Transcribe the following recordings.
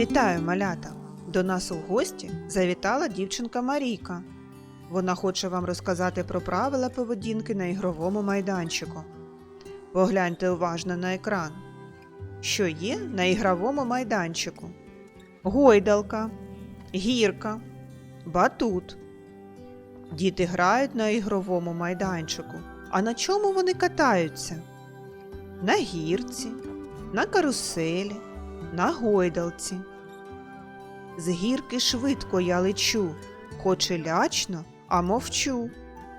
Вітаю, малята! До нас у гості завітала дівчинка Марійка. Вона хоче вам розказати про правила поведінки на ігровому майданчику. Погляньте уважно на екран. Що є на ігровому майданчику? Гойдалка, гірка, батут. Діти грають на ігровому майданчику. А на чому вони катаються? На гірці, на каруселі, на гойдалці. З гірки швидко я лечу, хоч лячно, а мовчу.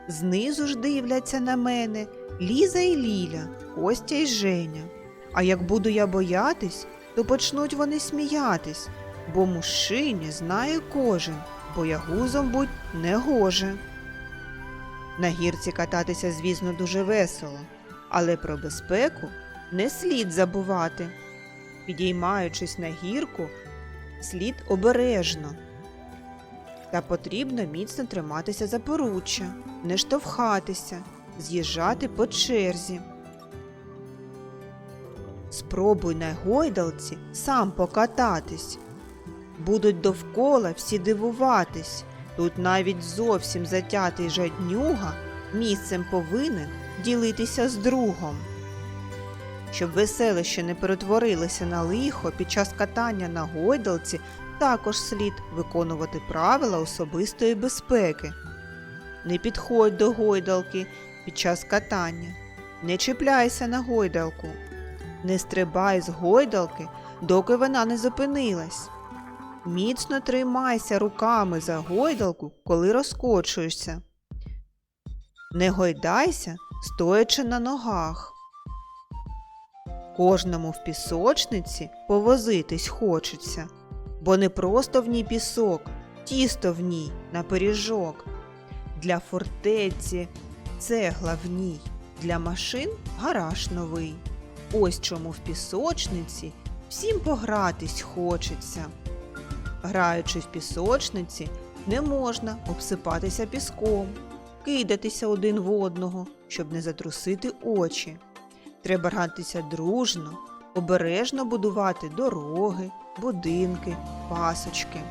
Знизу ж дивляться на мене Ліза і Ліля, Костя і Женя. А як буду я боятись, то почнуть вони сміятись, бо мужчині знає кожен, боягузом будь не гоже. На гірці кататися, звісно, дуже весело, але про безпеку не слід забувати. Підіймаючись на гірку, слід обережно. Та потрібно міцно триматися за поруччя, не штовхатися, з'їжджати по черзі. Спробуй на гойдалці сам покататись. Будуть довкола всі дивуватись. Тут навіть зовсім затятий жаднюга місцем повинен ділитися з другом. Щоб веселище не перетворилося на лихо під час катання на гойдалці, також слід виконувати правила особистої безпеки. Не підходь до гойдалки під час катання, не чіпляйся на гойдалку, не стрибай з гойдалки, доки вона не зупинилась. Міцно тримайся руками за гойдалку, коли розкочуєшся. Не гойдайся, стоячи на ногах. Кожному в пісочниці повозитись хочеться, бо не просто в ній пісок, тісто в ній на пиріжок. Для фортеці цегла в ній, для машин гараж новий. Ось чому в пісочниці всім погратись хочеться. Граючи в пісочниці, не можна обсипатися піском, кидатися один в одного, щоб не затрусити очі. Треба гратися дружно, обережно будувати дороги, будинки, пасочки.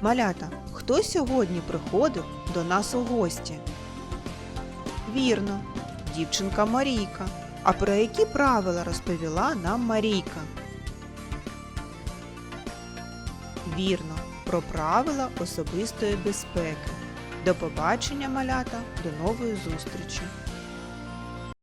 Малята, хто сьогодні приходив до нас у гості? Вірно, дівчинка Марійка. А про які правила розповіла нам Марійка? Вірно, про правила особистої безпеки. До побачення, малята, до нової зустрічі!